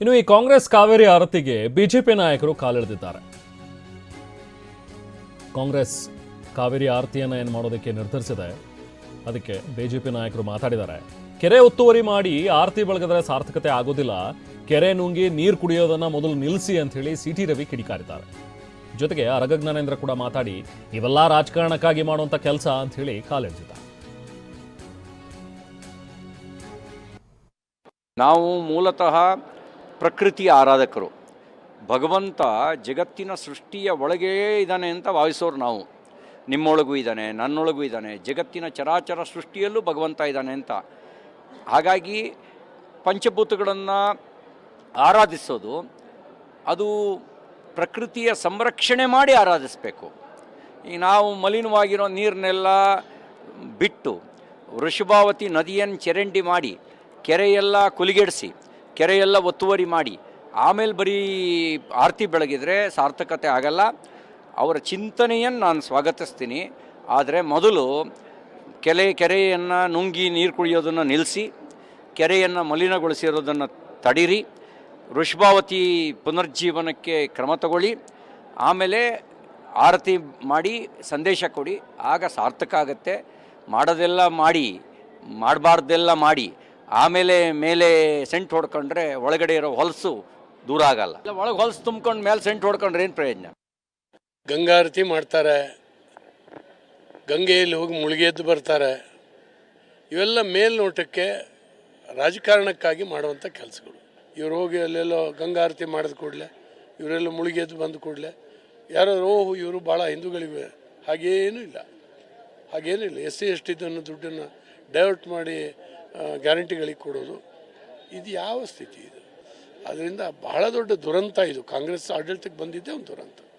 ಇನ್ನು ಈ ಕಾಂಗ್ರೆಸ್ ಕಾವೇರಿ ಆರತಿಗೆ ಬಿಜೆಪಿ ನಾಯಕರು ಕಾಲಿಳೆದಿದ್ದಾರೆ ಕಾಂಗ್ರೆಸ್ ಕಾವೇರಿ ಆರತಿಯನ್ನ ಏನು ಮಾಡೋದಕ್ಕೆ ನಿರ್ಧರಿಸಿದೆ? ಅದಕ್ಕೆ ಬಿಜೆಪಿ ನಾಯಕರು ಮಾತಾಡಿದ್ದಾರೆ. ಕೆರೆ ಒತ್ತುವರಿ ಮಾಡಿ ಆರತಿ ಬಳಗದ್ರೆ ಸಾರ್ಥಕತೆ ಆಗೋದಿಲ್ಲ. ಕೆರೆ ನುಂಗಿ ನೀರು ಕುಡಿಯೋದನ್ನ ಮೊದಲು ನಿಲ್ಲಿಸಿ ಅಂತ ಹೇಳಿ ಸಿ ಟಿ ರವಿ ಕಿಡಿಕಾರಿದ್ದಾರೆ. ಜೊತೆಗೆ ಅರಗ ಜ್ಞಾನೇಂದ್ರ ಕೂಡ ಮಾತಾಡಿ, ಇವೆಲ್ಲ ರಾಜಕಾರಣಕ್ಕಾಗಿ ಮಾಡುವಂಥ ಕೆಲಸ ಅಂತ ಹೇಳಿ ಕಾಲೆಳೆದಿದ್ದಾರೆ ನಾವು ಮೂಲತಃ ಪ್ರಕೃತಿಯ ಆರಾಧಕರು. ಭಗವಂತ ಜಗತ್ತಿನ ಸೃಷ್ಟಿಯ ಒಳಗೇ ಇದ್ದಾನೆ ಅಂತ ಭಾವಿಸೋರು ನಾವು. ನಿಮ್ಮೊಳಗೂ ಇದ್ದಾನೆ, ನನ್ನೊಳಗೂ ಇದ್ದಾನೆ, ಜಗತ್ತಿನ ಚರಾಚರ ಸೃಷ್ಟಿಯಲ್ಲೂ ಭಗವಂತ ಇದ್ದಾನೆ ಅಂತ. ಹಾಗಾಗಿ ಪಂಚಭೂತಗಳನ್ನು ಆರಾಧಿಸೋದು, ಅದು ಪ್ರಕೃತಿಯ ಸಂರಕ್ಷಣೆ ಮಾಡಿ ಆರಾಧಿಸಬೇಕು. ಈಗ ನಾವು ಮಲಿನವಾಗಿರೋ ನೀರನ್ನೆಲ್ಲ ಬಿಟ್ಟು ವೃಷಭಾವತಿ ನದಿಯನ್ನು ಚರಂಡಿ ಮಾಡಿ ಕೆರೆಯೆಲ್ಲ ಕುಲಿಗೆಡಿಸಿ ಕೆರೆಯೆಲ್ಲ ಒತ್ತುವರಿ ಮಾಡಿ, ಆಮೇಲೆ ಬರೀ ಆರತಿ ಬೆಳಗಿದರೆ ಸಾರ್ಥಕತೆ ಆಗಲ್ಲ. ಅವರ ಚಿಂತನೆಯನ್ನು ನಾನು ಸ್ವಾಗತಿಸ್ತೀನಿ. ಆದರೆ ಮೊದಲು ಕೆರೆ ಕೆರೆಯನ್ನು ನುಂಗಿ ನೀರು ಕುಡಿಯೋದನ್ನು ನಿಲ್ಲಿಸಿ ಕೆರೆಯನ್ನು ಮಲಿನಗೊಳಿಸಿರೋದನ್ನು ತಡೀರಿ ವೃಷಭಾವತಿ ಪುನರ್ಜೀವನಕ್ಕೆ ಕ್ರಮ ತಗೊಳ್ಳಿ, ಆಮೇಲೆ ಆರತಿ ಮಾಡಿ ಸಂದೇಶ ಕೊಡಿ. ಆಗ ಸಾರ್ಥಕ ಆಗುತ್ತೆ. ಮಾಡೋದೆಲ್ಲ ಮಾಡಿ, ಮಾಡಬಾರ್ದೆಲ್ಲ ಮಾಡಿ. ಆಮೇಲೆ ಮೇಲೆ ಸೆಂಟ್ ಹೊಡ್ಕೊಂಡ್ರೆ ಒಳಗಡೆ ಇರೋ ಹೊಲಸು ದೂರ ಆಗಲ್ಲ. ಇಲ್ಲ ಒಳಗೆ ಹೊಲಸು ತುಂಬ್ಕೊಂಡು ಮೇಲೆ ಸೆಂಟ್ ಹೊಡ್ಕೊಂಡ್ರೆ ಏನು ಪ್ರಯೋಜನ? ಗಂಗಾರತಿ ಮಾಡ್ತಾರೆ. ಗಂಗೆಯಲ್ಲಿ ಹೋಗಿ ಮುಳುಗೆದ್ದು ಬರ್ತಾರೆ. ಇವೆಲ್ಲ ಮೇಲ್ನೋಟಕ್ಕೆ ರಾಜಕಾರಣಕ್ಕಾಗಿ ಮಾಡುವಂಥ ಕೆಲಸಗಳು. ಇವ್ರು ಹೋಗಿ ಅಲ್ಲೆಲ್ಲೋ ಗಂಗಾರತಿ ಮಾಡಿದ ಕೂಡಲೇ ಇವರೆಲ್ಲ ಮುಳುಗೆದ್ದು ಬಂದ ಕೂಡಲೇ ಯಾರೋ ಓಹ್ ಇವರು ಭಾಳ ಹಿಂದೂಗಳಿವೆ. ಹಾಗೇನೂ ಇಲ್ಲ. ಹಾಗೇನೂ ಇಲ್ಲ. ಎಸ್ ಸಿ ಎಸ್ ಟಿದನ್ನು ದುಡ್ಡನ್ನು ಡೈವರ್ಟ್ ಮಾಡಿ ಗ್ಯಾರಂಟಿಗಳಿಗೆ ಕೊಡೋದು. ಇದು ಯಾವ ಸ್ಥಿತಿ ಇದು? ಅದರಿಂದ ಬಹಳ ದೊಡ್ಡ ದುರಂತ ಇದು. ಕಾಂಗ್ರೆಸ್ ಆಡಳಿತಕ್ಕೆ ಬಂದಿದ್ದೇ ಒಂದು ದುರಂತ.